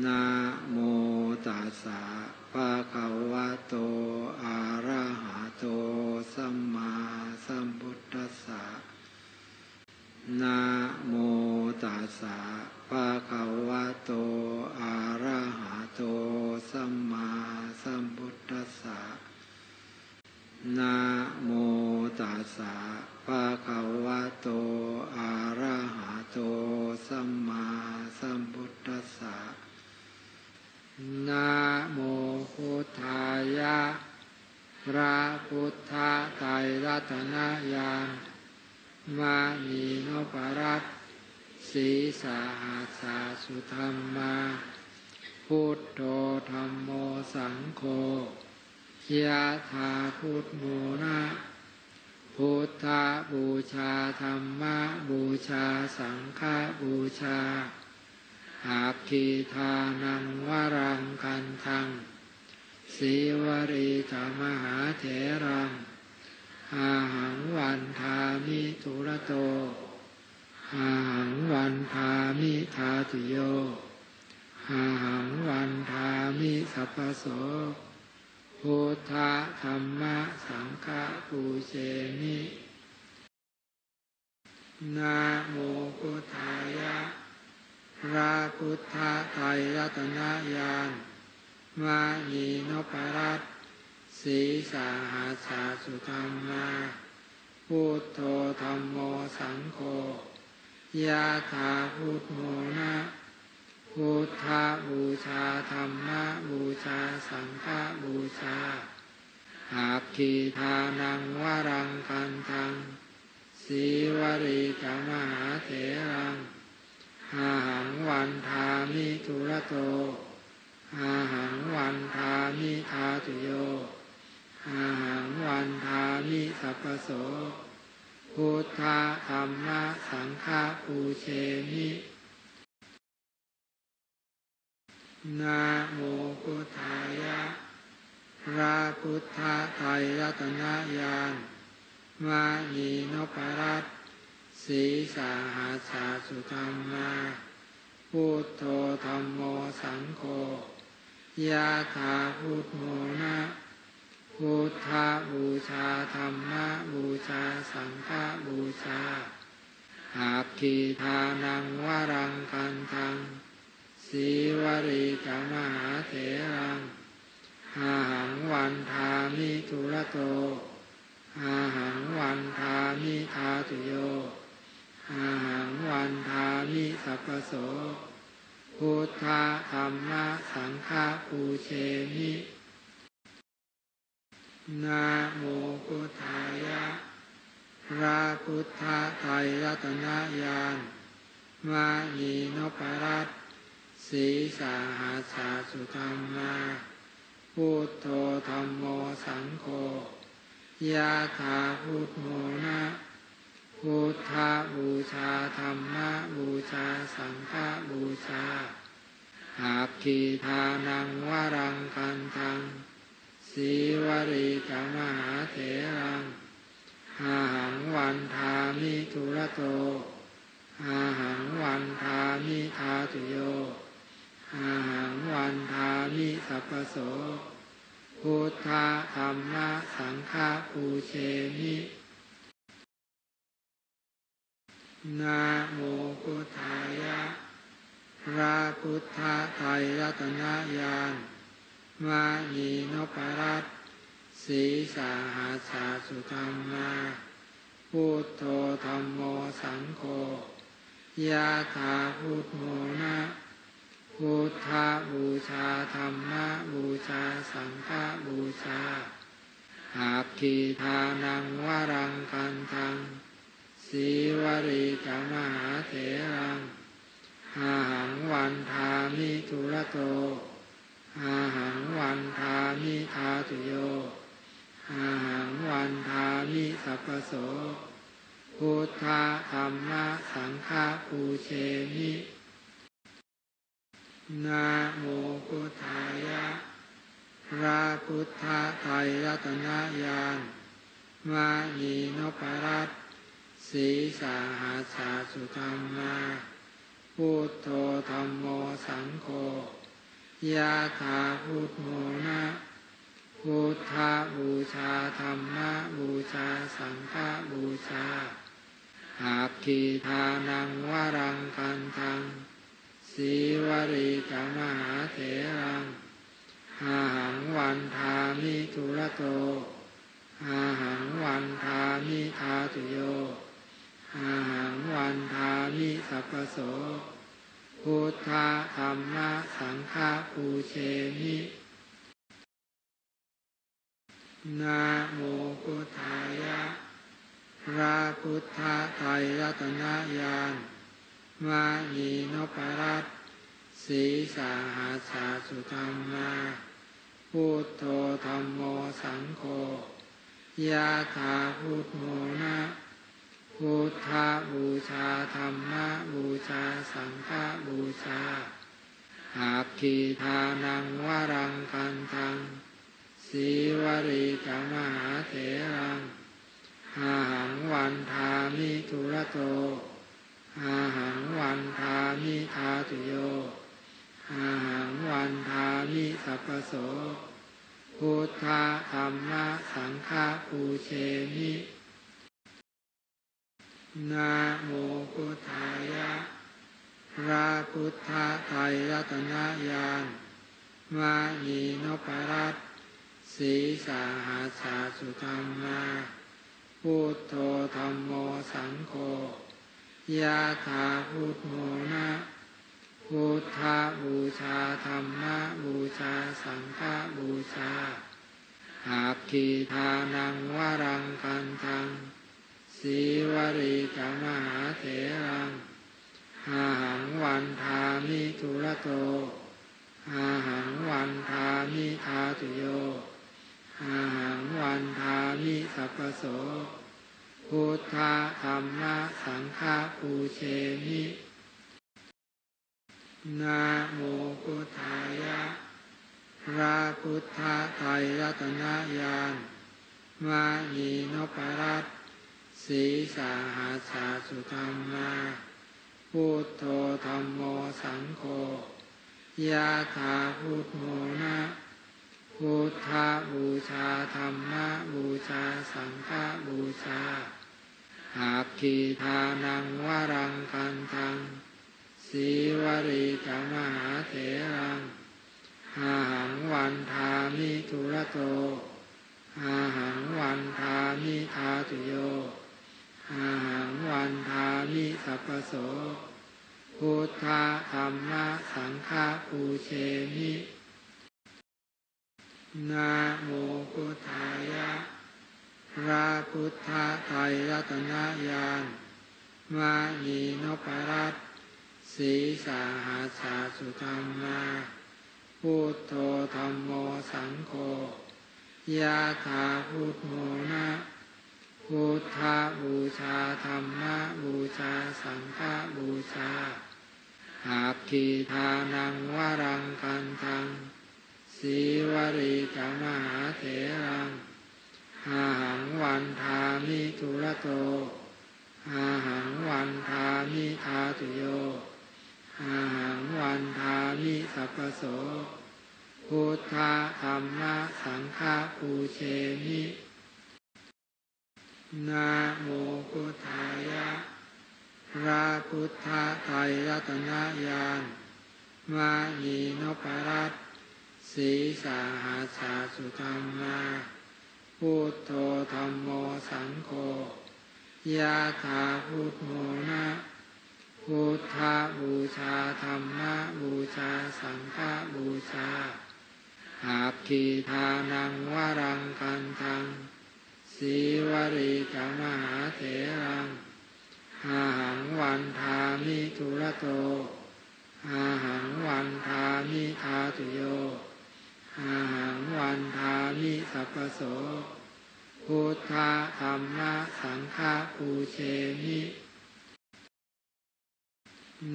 นะโมตัสสะภะคะวะโตอะระหะโตสัมมาสัมพุทธัสสะนะโมตัสสะภะคะวะโตอะระหะโตสัมมาสัมพุทธัสสะนะโมตัสสะภะคะวะโตอะระหะโตสัมมาสัมพุทธัสสะนะโมพุทธายะ พระพุทธ ไตรรัตนาญาณมานีนปรัตสีสาหัสาสุธรรมา พุทโธธรรมโมสังโฆยะถาพุทโมนะพุทธบูชาธรรมบูชาสังฆบูชาอาคีทานังวรังกันทังสีวรีธรรมหาเถรัง อาหังวันทามิทุระโต อาหังวันทามิทาตุโย อาหังวันทามิสัพพโสพุทธธรรมะสังฆปูเชมินะโมพุทธายะพระพุทธไตรรัตนญาณมานีนปรัตน สีสาหาสาสุธรรมาพุทโธธรรมโมสังโฆยะถาพุทโมนะพุทธบูชาธรรมะบูชาสังฆบูชาอาคีทานังวรังกันทังสีวรีกมหาเถรังอาหังวันทามิทุระโตอาหังวันทามิทาตุโย อาหังวันทามิสัพโสพุทธธรรมะสังฆปูเชมินะโมพุทธายะพระพุทธไตรรัตนญาณมานีนปรัตสีสาหาสาสุธรรมาพุทโธธรรมโมสังโฆยะถาพุทโมนะ พุทธบูชาธรรมบูชาสังฆบูชาอาคีทานังวรังกันทังสีวรีกมหาเถรังอาหังวันทามิทุระโตอาหังวันทามิทาตุโยอาหังวันทามิสัพพโสพุทธธรรมสังฆปูเชมิ นะโมพุทธายะพระพุทธไตรรัตนญาณมานีนปรัตน์สีสาหาสาสุธรรมาพุทโธธรรมโมสังโฆยะถาพุทโมนะพุทธบูชาธรรมะบูชาสังฆบูชาอาคีทานังวรังกันทัง สีวรีกมหาเถรังอาหังวันทามิทุระโตอาหังวันทามิทาตุโยอาหังวันทามิสัพโสพุทธะธรรมะสังฆปูเชมินะโมพุทธายะพระพุทธไตรรัตนญาณ มานีนปรัตสีสาหาสาสุธรรมาพุทโธธรรมโมสังโฆยะถาพุทโมนะพุทธบูชาธรรมบูชาสังฆบูชาอาคีทานังวรังกันทังสีวรีกมหาเถรังอาหังวันทามิทุระโต อาหังวันทามิทาตุโย อาหังวันทามิสัพโส พุทธธรรมะสังฆปูเชมินะโมพุทธายะพระพุทธไตรรัตนญาณมานีนปรัตสีสาหาสาสุธรรมาพุทโธธรรมโมสังโฆ ยะถาพุทโมนะพุทธบูชาธรรมบูชาสังฆบูชาอาคีทานังวรังกันทังสีวรีกมหาเถรังอาหังวันทามิทุระโตอาหังวันทามิทาตุโยอาหังวันทามิสัพพโส พุทธธรรมสังฆปูเชมินะโมพุทธายะพระพุทธไตรรัตนญาณมานีนปรัตสีสาหาสาสุธรรมาพุทโธธรรมโมสังโฆยะถาพุทโมนะ พุทธบูชาธรรมบูชาสังฆบูชาอาคีทานังวรังกันทังสีวรีกมหาเถรังอาหังวันทามิทุระโตอาหังวันทามิทาตุโยอาหังวันทามิสัพพโสพุทธธรรมสังฆปูเชมิ นะโมพุทธายะพระพุทธไตรรัตนญาณมานีนปรัตสีสาหาสาสุธรรมาพุทโธธรรมโมสังโฆยะถาพุทโมนะพุทธบูชาธรรมะบูชาสังฆบูชาอาคีทานังวรังกันทัง สีวรีกมหาเถรังอาหังวันทามิทุระโตอาหังวันทามิทาตุโยอาหังวันทามิสัพโสพุทธธรรมะสังฆปูเชมินะโมพุทธายะพระพุทธไตรรัตนญาณมานีนปรัต สีสาหาสาสุธรรมาพุทโธธรรมโมสังโฆยะถาพุทโมนะพุทธาบูชาธรรมบูชาสังฆบูชาอาคีทานังวรังกันทังสีวรีกมหาเถรังอาหังวันทามิทุระโตอาหังวันทามิทาตุโย อาหังวันทามิสัพโสพุทธธรรมะสังฆปูเชมินะโมพุทธายะพระพุทธไตรรัตนญาณมานีนปรัตสีสาหาสาสุธรรมาพุทโธธรรมโมสังโฆยะถาพุทโมนะ พุทธบูชาธรรมบูชาสังฆบูชาอาคีทานังวรังกันทังสีวรีกมหาเถรังอาหังวันทามิทุระโตอาหังวันทามิทาตุโยอาหังวันทามิสัพพโสพุทธธรรมสังฆปูเชมิ นะโมพุทธายะพระพุทธไตรรัตนญาณมานีนปรัตสีสาหาสาสุธรรมาพุทโธธรรมโมสังโฆยะถาพุทโมนะพุทธบูชาธรรมบูชาสังฆบูชาอาคีทานังวรังกันทัง สีวรีกมหาเถรังอาหังวันทามิทุระโตอาหังวันทามิทาตุโยอาหังวันทามิสัพโสพุทธธรรมะสังฆปูเชมิ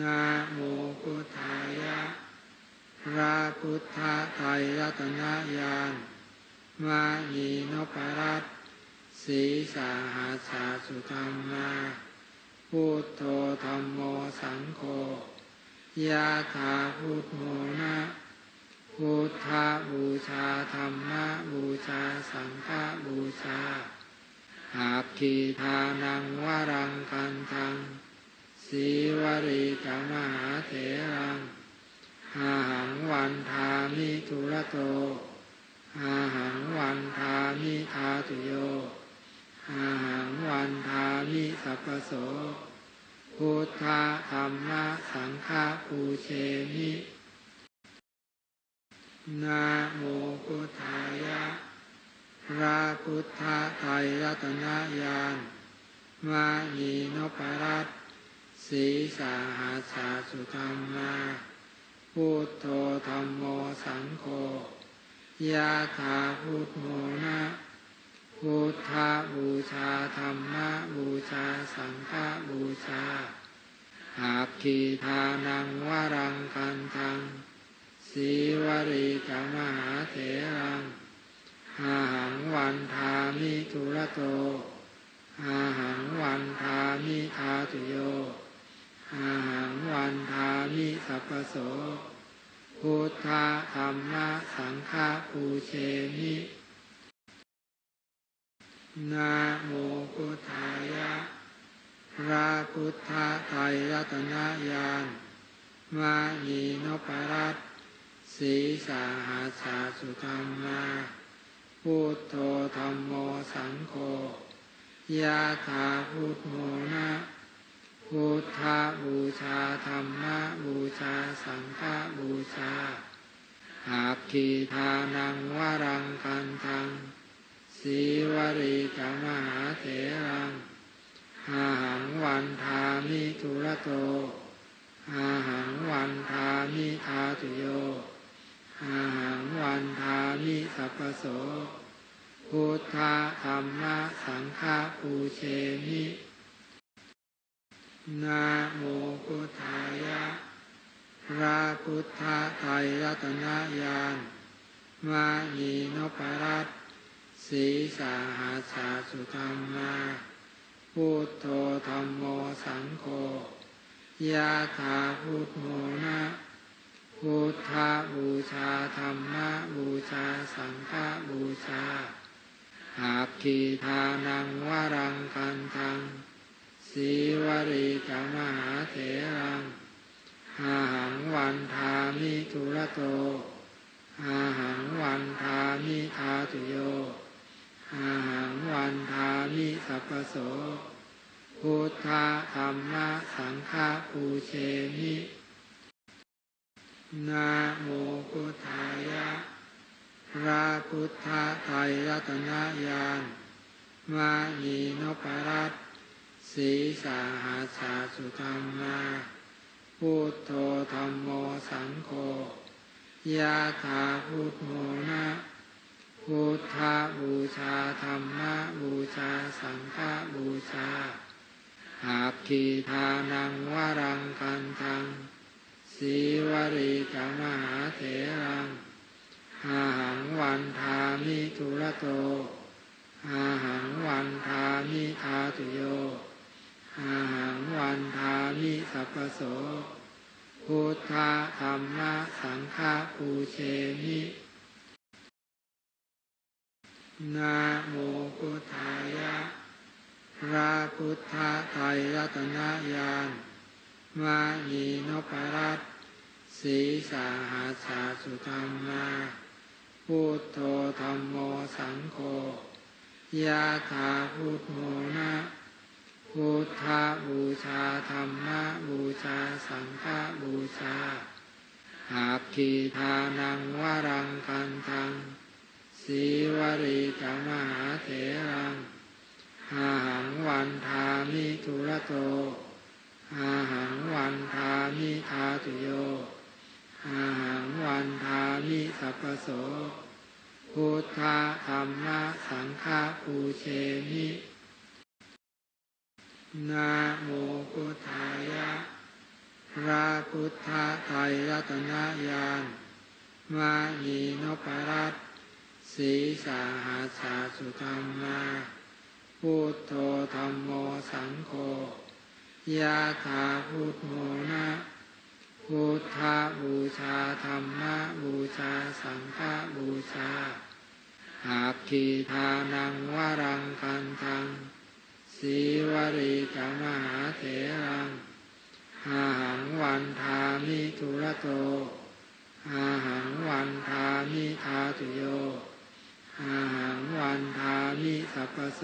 นะโมพุทธายะพระพุทธไตรรัตนญาณมานีนปรัต สีสาหาสาสุธรรมาพุทโธธรรมโมสังโฆยะถาพุทโมนะพุทธบูชาธรรมะบูชาสังฆบูชาอาคีทานังวรังกันทังสีวริกมหาเถรังอาหังวันทามิทุระโตอาหังวันทามิทาตุโย อาหังวันทามิสัพโสพุทธธรรมะสังฆปูเชมินะโมพุทธายะพระพุทธไตรรัตนญาณมานีนปรัตสีสาหาสาสุธรรมาพุทโธธรรมโมสังโฆยะถาพุทโมนะ พุทธบูชาธรรมบูชาสังฆบูชาอาคีทานังวรังกันทังสีวริกมหาเถรังอาหังวันทามิทุระโตอาหังวันทามิทาตุโยอาหังวันทามิสัพพโสพุทธธรรมสังฆปูเชมิ นะโมพุทธายะพระพุทธไตรรัตนญาณมานีนปรัตสีสาหาสาสุธรรมาพุทโธธรรมโมสังโฆยะถาพุทโมนะพุทธบูชาธรรมบูชาสังฆบูชาอาคีทานังวรังกันทัง สีวริกมหาเถรังอาหังวันทามิทุระโตอาหังวันทามิทาตุโยอาหังวันทามิสัพโสพุทธธรรมะสังฆปูเชมินะโมพุทธายะพระพุทธไตรรัตนญาณมานีนปรัต สีสาหาสาสุธรรมาพุทโธธรรมโมสังโฆยะถาพุทโมนะพุทธบูชาธรรมะบูชาสังฆบูชาอาคีทานังวรังกันทังสีวริกมหาเถรังอาหังวันทามิทุระโตอาหังวันทามิทาตุโย อาหังวันทามิสัพโสพุทธะธรรมะสังฆปูเชมินะโมพุทธายะพระพุทธไตรรัตนญาณมานีนปรัตสีสาหาสาสุธรรมาพุทโธธรรมโมสังโฆยะถาพุทโมนะ พุทธบูชาธรรมบูชาสังฆบูชาอาคีทานังวรังกันทังสีวริกมหาเถรังอาหังวันทามิทุระโตอาหังวันทามิทาตุโยอาหังวันทามิสัพพโสพุทธธรรมสังฆปูเชมิ นะโมพุทธายะพระพุทธไตรรัตนญาณมานีนปรัตสีสาหาสาสุธรรมาพุทโธธรรมโมสังโฆยะถาพุทโมนะพุทธบูชาธรรมะบูชาสังฆบูชาอาคีทานังวรังกันทัง สีวริกมหาเถรังอาหังวันทามิทุระโตอาหังวันทามิทาตุโยอาหังวันทามิสัพโสพุทธะธรรมะสังฆปูเชมินะโมพุทธายะพระพุทธไตรรัตนญาณมานีนปรัต สีสาหาสาสุธรรมาพุทโธธรรมโมสังโฆยะถาพุทโมนะพุทธบูชาธรรมะบูชาสังฆบูชาอาคีทานังวรังกันทังสีวรีกมหาเถรังอาหังวันทามิทุระโตอาหังวันทามิทาตุโย อาหังวันทามิสัพโส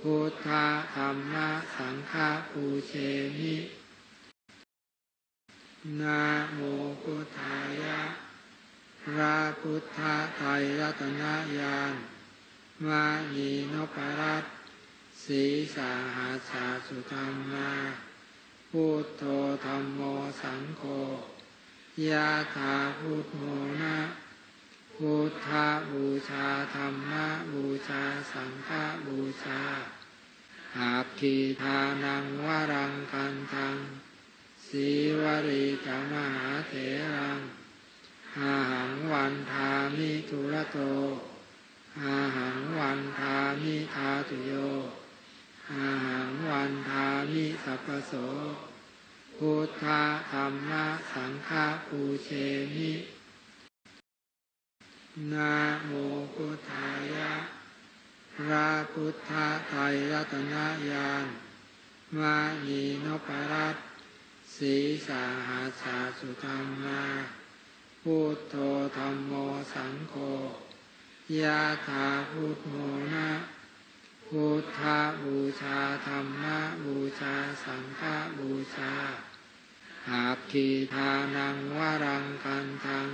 พุทธธรรมะสังฆปูเชมินะโมพุทธายะพระพุทธไตรรัตนญาณมานีนพรัตสีสาหาสาสุธรรมาพุทโธธรรมโมสังโฆยะถาพุทโมนะ พุทธบูชาธรรมบูชาสังฆบูชาอาคีทานังวรังกันทังสีวรีกมหาเถรังอาหังวันทามิทุระโตอาหังวันทามิทาตุโยอาหังวันทามิสัพพโสพุทธธรรมสังฆปูเชมิ นะโมพุทธายะพระพุทธไตรรัตนญาณมานีนพรัตน์สีสาหาสาสุธรรมาพุทโธธรรมโมสังโฆยะถาพุทโมนะพุทธบูชาธรรมบูชาสังฆบูชาอาคีทานังวรังกันทัง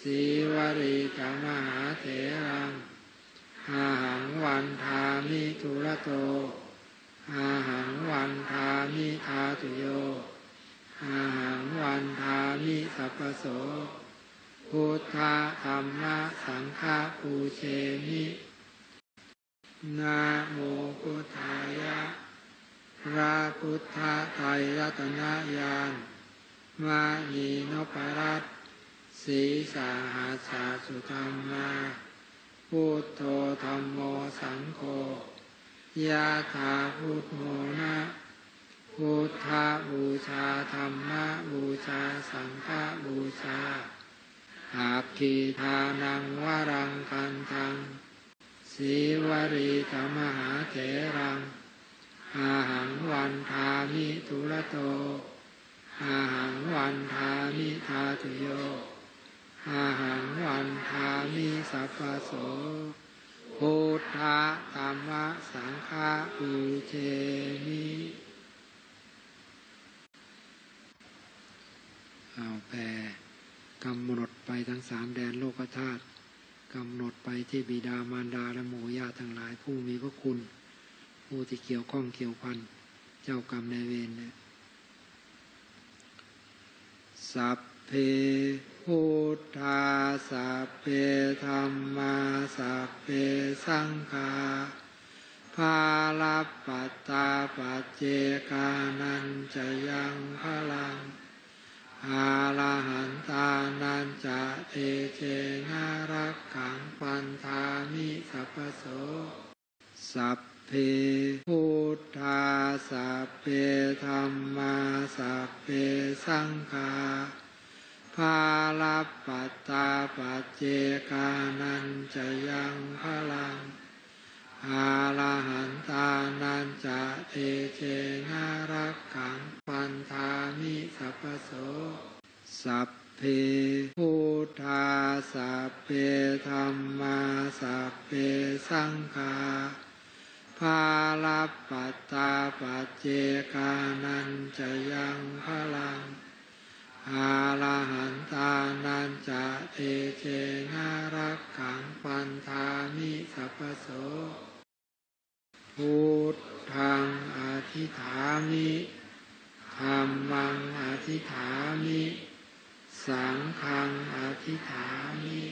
สีวรีกมหาเถรังอาหังวันทามิทุระโตอาหังวันทามิทาตุโยอาหังวันทามิสัพโสพุทธะธรรมะสังฆปูเชมินะโมพุทธายะพระพุทธไตรรัตนญาณมานีนพรัตน สีสาหาสาสุธรรมาพุทโธธรรมโมสังโฆยะถาพุทโมนะพุทธบูชาธรรมะบูชาสังฆบูชาอาคีทานังวรังกันทังสีวรีกมหาเถรัง อาหังวันทามิทุระโต อาหังวันทามิทาตุโย อาหังวันทามิสัพพโสโพุทธรรมะสังฆปูเชมิเอาแผ่กำหนดไปทั้งสามแดนโลกธาตุกำหนดไปที่บิดามารดาและหมู่ญาติทั้งหลายผู้มีพระคุณ ผู้ที่เกี่ยวข้องเกี่ยวพัน เจ้ากรรมนายเวรเนี่ยสัพเพ พุทธาสัพเพธรรมาสัพเพสังฆาภาลปัตตาปัจเจกานันจะยังพลังอาลาหันตานันจะเตเจนารักขังปันธามิสัพพโสสัพเพพุทธาสัพเพธรรมาสัพเพสังฆา ภาลปัตตาปัจเจกานันจะยังพลังอาลาหันตานันจะเตเจนารักขังปันธามิสัพพโส สัพเพพุทธาสัพเพธรรมาสัพเพสังฆาภาลปัตตาปัจเจกานันจะยังพลัง อาลาหันตานันจะเตเจนารักขังปันธามิสัพพโสพุทธังอธิฐามิธรรมังอธิฐามิ สังฆังอธิฐามิ